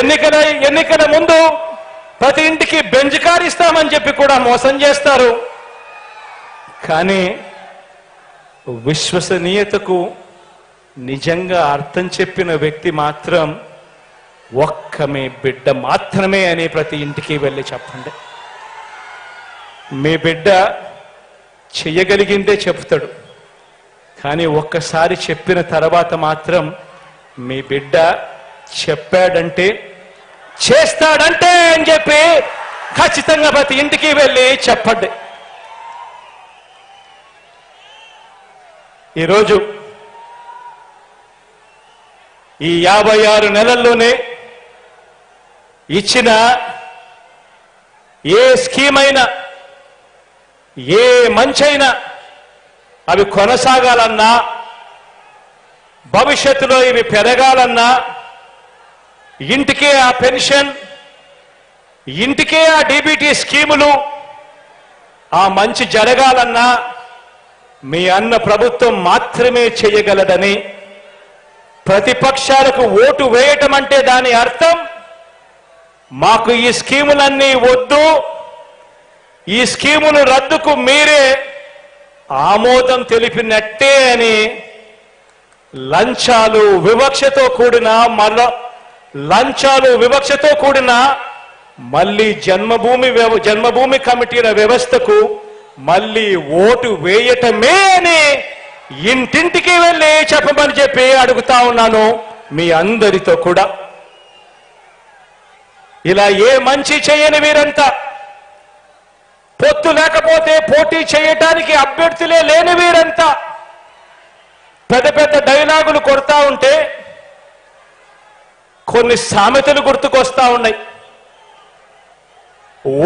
ఎన్నికల ఎన్నికల ముందు ప్రతి ఇంటికి బెంజ్ కార్ ఇస్తామని చెప్పి కూడా మోసం చేస్తారు. కానీ విశ్వసనీయతకు నిజంగా అర్థం చెప్పిన వ్యక్తి మాత్రం ఒక్క మీ బిడ్డ మాత్రమే అని ప్రతి ఇంటికి వెళ్ళి చెప్పండి. మీ బిడ్డ చెయ్యగలిగిందే చెప్తాడు కానీ ఒక్కసారి చెప్పిన తర్వాత మాత్రం మీ బిడ్డ చెప్పాడంటే చేస్తాడంటే అని చెప్పి ఖచ్చితంగా ప్రతి ఇంటికి వెళ్ళి చెప్పండి. ఈరోజు ఈ యాభై ఆరు నెలల్లోనే ఇచ్చిన ఏ స్కీమ్ అయినా ఏ మంచైనా అవి కొనసాగాలన్నా భవిష్యత్తులో ఇవి పెరగాలన్నా ఇంటికే ఆ పెన్షన్ ఇంటికే ఆ డీబీటీ స్కీములు ఆ మంచి జరగాలన్నా మీ అన్న ప్రభుత్వం మాత్రమే చేయగలదని ప్రతిపక్షాలకు ఓటు వేయటం అంటే దాని అర్థం మాకు ఈ స్కీములన్నీ వద్దు ఈ స్కీములు రద్దుకు మీరే ఆమోదం తెలిపినట్టే అని లంచాలు వివక్షతో కూడిన మరో లంచాలు వివక్షతో కూడిన మళ్ళీ జన్మభూమి వ్యవ- జన్మభూమి కమిటీల వ్యవస్థకు మళ్ళీ ఓటు వేయటమే అని ఇంటింటికి వెళ్ళి చెప్పమని చెప్పి అడుగుతా ఉన్నాను మీ అందరితో కూడా. ఇలా ఏ మంచి చేయని వీరంతా పొత్తు లేకపోతే పోటీ చేయటానికి అభ్యర్థులే లేని వీరంతా పెద్ద పెద్ద డైలాగులు కొడతా ఉంటే కొన్ని సామెతలు గుర్తుకొస్తా ఉన్నాయి.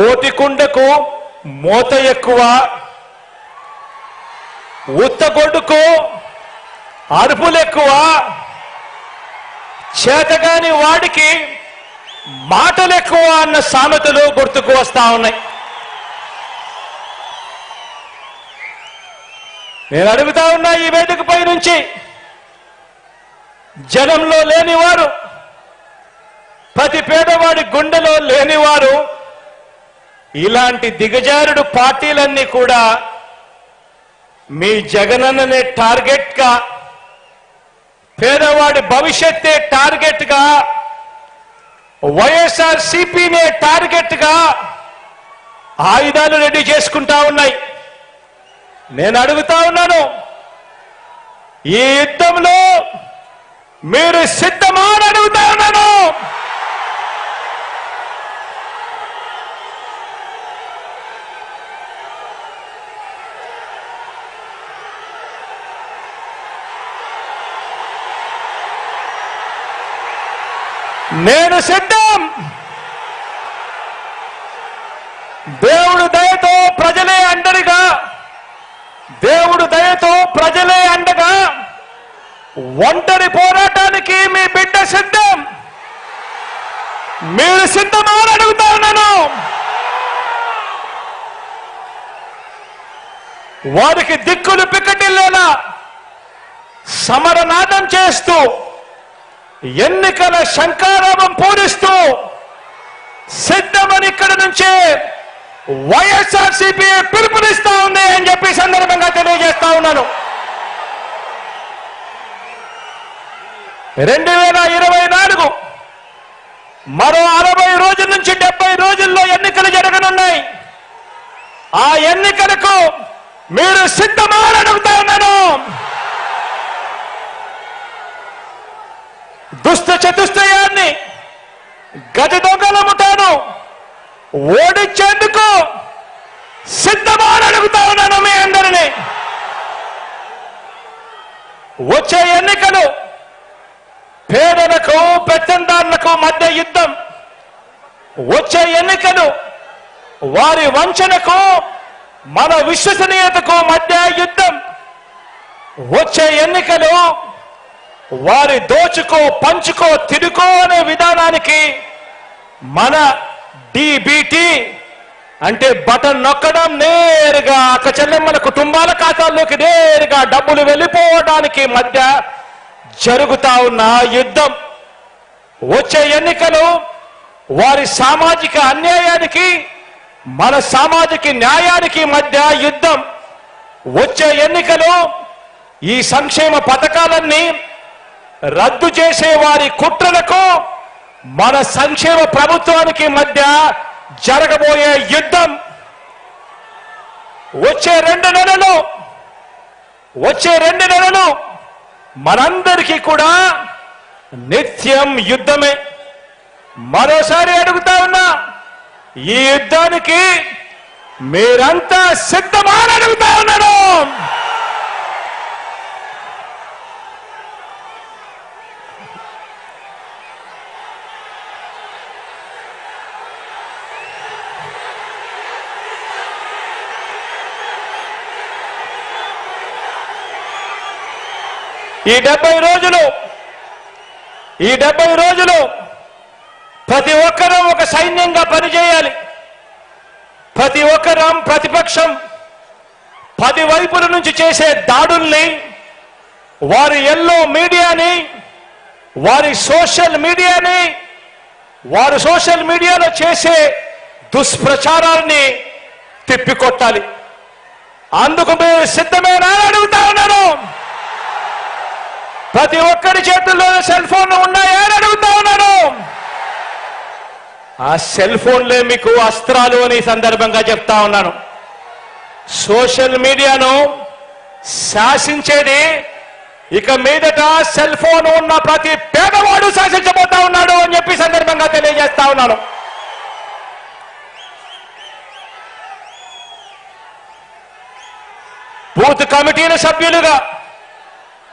ఓటికుండకు మోత ఎక్కువ ఉత్తగొడ్డుకు అరుపులు ఎక్కువ చేతగాని వాడికి మాటలు ఎక్కువ అన్న సామెతలు గుర్తుకు వస్తా ఉన్నాయి. నేను అడుగుతా ఉన్నా ఈ వేదికపై నుంచి. జనంలో లేనివారు ప్రతి పేదవాడి గుండెలో లేనివారు ఇలాంటి దిగజారుడు పార్టీలన్నీ కూడా మీ జగనన్ననే టార్గెట్గా పేదవాడి భవిష్యత్తే టార్గెట్గా వైఎస్ఆర్ సిపినే టార్గెట్గా ఆయుధాలు రెడీ చేసుకుంటా ఉన్నాయి. నేను అడుగుతా ఉన్నాను ఈ యుద్ధంలో మీరు సిద్ధమా అని అడుగుతా ఉన్నాను. నేను సిద్ధం. దేవుడు దయతో ప్రజలే అండగా. దేవుడు దయతో ప్రజలే అండగా. ఒంటరి పోరాటానికి మీ బిడ్డ సిద్ధం. మీరు సిద్ధమా అని ఉన్నాను. వారికి దిక్కులు పిక్కటిల్లేలా సమరనాదం చేస్తూ ఎన్నికల శంకారామం పూరిస్తూ సిద్ధమని ఇక్కడ నుంచే వైఎస్ఆర్సీపీ పిలుపునిస్తా ఉంది అని చెప్పి సందర్భంగా తెలియజేస్తా ఉన్నాను. రెండు వేల ఇరవై నాలుగు మరో అరవై రోజుల నుంచి డెబ్బై రోజుల్లో ఎన్నికలు జరగనున్నాయి. ఆ ఎన్నికలకు మీరు సిద్ధమా అడుగుతా ఉన్నాను. దుష్ట చతుష్టయాన్ని గజ దొంగల ముఠాను ఓడించేందుకు సిద్ధమా అడుగుతా ఉన్నాను మీ అందరినీ. వచ్చే ఎన్నికలు పేదలకు పెత్తందారులకు మధ్య యుద్ధం. వచ్చే ఎన్నికలు వారి వంచనకు మన విశ్వసనీయతకు మధ్య యుద్ధం. వచ్చే ఎన్నికలు వారి దోచుకో పంచుకో తిరుకో అనే విధానానికి మన డిబిటి అంటే బటన్ నొక్కడం నేరుగా అక్క చెల్లెమ్మల కుటుంబాల ఖాతాల్లోకి నేరుగా డబ్బులు వెళ్ళిపోవడానికి మధ్య జరుగుతా ఉన్న యుద్ధం. వచ్చే ఎన్నికలు వారి సామాజిక అన్యాయానికి మన సామాజిక న్యాయానికి మధ్య యుద్ధం. వచ్చే ఎన్నికలు ఈ సంక్షేమ పథకాలన్నీ రద్దు చేసే వారి కుట్రలకు మన సంక్షేమ ప్రభుత్వానికి మధ్య జరగబోయే యుద్ధం వచ్చే రెండు నెలలు వచ్చే రెండు నెలలు మనందరికీ కూడా నిత్యం యుద్ధమే. మరోసారి అడుగుతా ఉన్నా ఈ యుద్ధానికి మీరంతా సిద్ధమా అడుగుతా ఉన్నాను. ఈ డెబ్బై రోజులు ఈ డెబ్బై రోజులు ప్రతి ఒక్కరూ ఒక సైన్యంగా పనిచేయాలి. ప్రతి ఒక్కరం ప్రతిపక్షం పది వైపుల నుంచి చేసే దాడుల్ని వారి ఎల్లో మీడియాని వారి సోషల్ మీడియాని వారు సోషల్ మీడియాలో చేసే దుష్ప్రచారాన్ని తిప్పికొట్టాలి. అందుకు మీరు సిద్ధమేనా అడుగుతా ఉన్నాను. ప్రతి ఒక్కరి చేతుల్లో సెల్ ఫోన్లు ఉన్నాయని అడుగుతా ఉన్నాను ఆ సెల్ ఫోన్లే మీకు అస్త్రాలు అని సందర్భంగా చెప్తా ఉన్నాను. సోషల్ మీడియాను శాసించేది ఇక మీదట సెల్ ఫోన్ ఉన్న ప్రతి పేదవాడు శాసించబోతా ఉన్నాడు అని చెప్పి సందర్భంగా తెలియజేస్తా ఉన్నాను. బూత్ కమిటీల సభ్యులుగా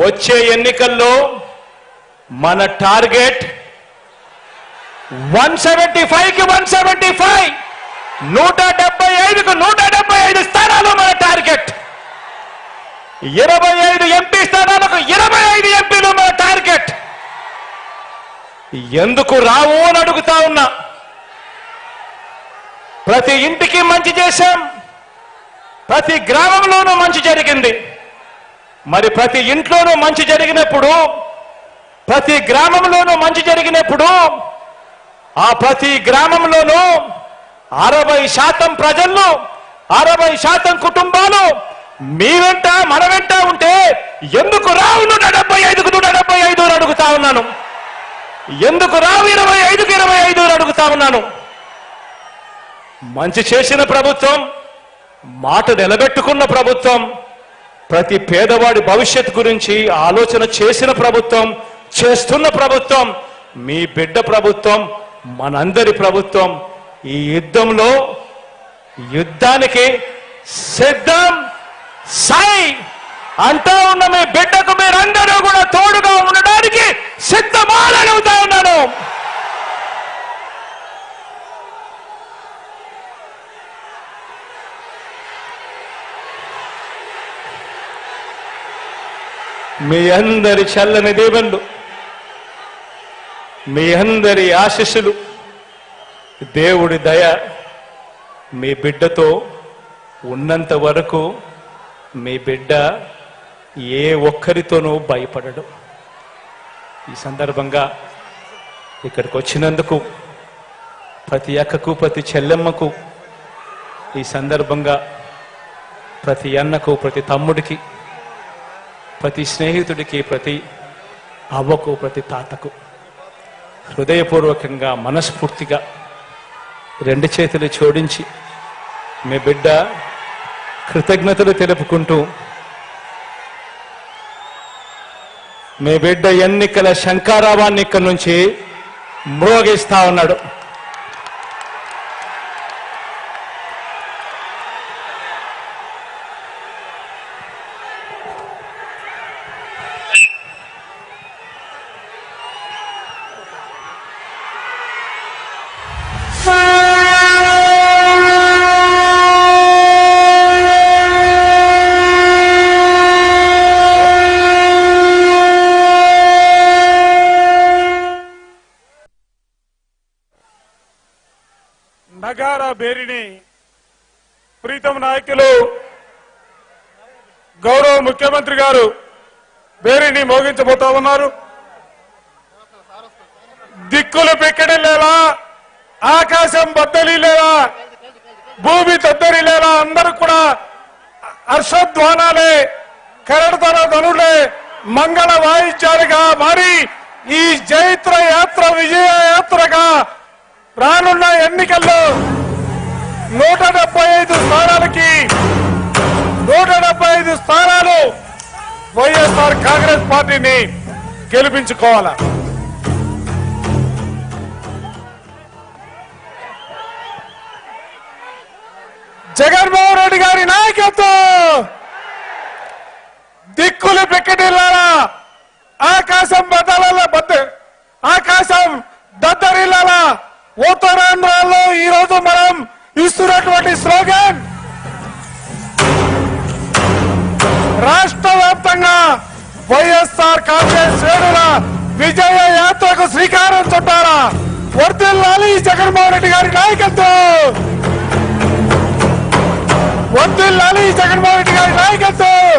వచ్చే ఎన్నికల్లో మన టార్గెట్ వన్ సెవెంటీ ఫైవ్కి వన్ సెవెంటీ ఫైవ్. నూట డెబ్బై ఐదుకు నూట డెబ్బై ఐదు స్థానాలు మన టార్గెట్. ఇరవై ఐదు ఎంపీ స్థానాలకు ఇరవై ఐదు ఎంపీలు మన టార్గెట్. ఎందుకు రావు అని అడుగుతా ఉన్నా. ప్రతి ఇంటికి మంచి చేశాం. ప్రతి గ్రామంలోనూ మంచి జరిగింది. మరి ప్రతి ఇంట్లోనూ మంచి జరిగినప్పుడు ప్రతి గ్రామంలోనూ మంచి జరిగినప్పుడు ఆ ప్రతి గ్రామంలోనూ అరవై శాతం ప్రజల్లో అరవై శాతం కుటుంబాలు మీ వెంట మన వెంట ఉంటే ఎందుకు రావు నూట డెబ్బై ఐదుకు నూట డెబ్బై ఐదు అడుగుతా ఉన్నాను. ఎందుకు రావు ఇరవై ఐదుకు ఇరవై ఐదు అడుగుతా ఉన్నాను. మంచి చేసిన ప్రభుత్వం మాట నిలబెట్టుకున్న ప్రభుత్వం ప్రతి పేదవాడి భవిష్యత్ గురించి ఆలోచన చేసిన ప్రభుత్వం చేస్తున్న ప్రభుత్వం మీ బిడ్డ ప్రభుత్వం మనందరి ప్రభుత్వం ఈ యుద్ధంలో యుద్ధానికి సిద్ధం సై అంటా ఉన్న మీ బిడ్డకు మీరందరూ కూడా తోడుగా ఉండడానికి సిద్ధమాలవుతారు అడుగుతా ఉన్నాను మీ అందరి చల్లని దేవుళ్ళు మీ అందరి ఆశీస్సులు దేవుడి దయ మీ బిడ్డతో ఉన్నంత వరకు మీ బిడ్డ ఏ ఒక్కరితోనూ భయపడడు. ఈ సందర్భంగా ఇక్కడికి వచ్చినందుకు ప్రతి అక్కకు ప్రతి చెల్లెమ్మకు ఈ సందర్భంగా ప్రతి అన్నకు ప్రతి తమ్ముడికి ప్రతి స్నేహితుడికి ప్రతి అవ్వకు ప్రతి తాతకు హృదయపూర్వకంగా మనస్ఫూర్తిగా రెండు చేతులు జోడించి మీ బిడ్డ కృతజ్ఞతలు తెలుపుకుంటూ మీ బిడ్డ ఎన్నికల శంకారావాన్ని ఇక్కడి నుంచి మ్రోగిస్తా ఉన్నాడు. నగారా బేరిని ప్రీతం నాయకులు గౌరవ ముఖ్యమంత్రి గారు బేరిని మోగించబోతా ఉన్నారు. దిక్కులు పెక్కడి లేదా ఆకాశం బద్దలి లేదా భూమి తద్దరి లేదా అందరూ కూడా హర్షధ్వానాలే కరడతన ధనులే మంగళ వాయిద్యాలుగా మారి ఈ జైత్ర యాత్ర విజయ యాత్రగా రానున్న ఎన్నికల్లో నూట డెబ్బై ఐదు స్థానాలకి నూట డెబ్బై ఐదు స్థానాలు వైఎస్ఆర్ కాంగ్రెస్ పార్టీని గెలిపించుకోవాలా? జగన్మోహన్ రెడ్డి గారి నాయకత్వం! దిక్కులు పెక్కటిల్లారా! ఆకాశం బద్దల బద్ద ఆకాశం దద్దరిల్లాలా ఉత్తరాంధ్రలో ఈ రోజు మనం ఇస్తున్నటువంటి స్లోగన్. రాష్ట్ర వ్యాప్తంగా వైఎస్ఆర్ కాంగ్రెస్ శ్రేణుల విజయ యాత్రకు శ్రీకారం చుట్టారా? వర్దిల్లాలి జగన్మోహన్ రెడ్డి గారి నాయకత్వం. వర్దిల్లాలి జగన్మోహన్ రెడ్డి గారి నాయకత్వం.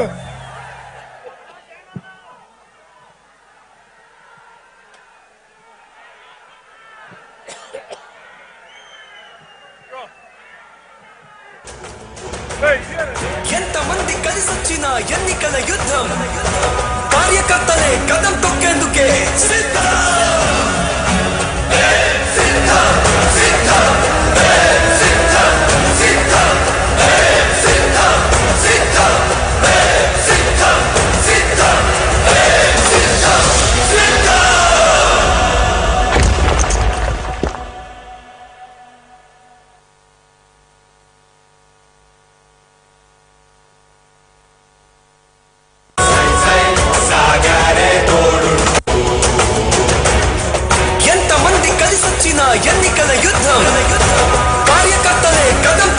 యుద్ధం. కార్యకర్తలే కదం తొక్కేందుకే. సిద్ధం. సిద్ధం. కలిసొచ్చిన ఎన్నికల యుద్ధం కార్యకర్తలే కదం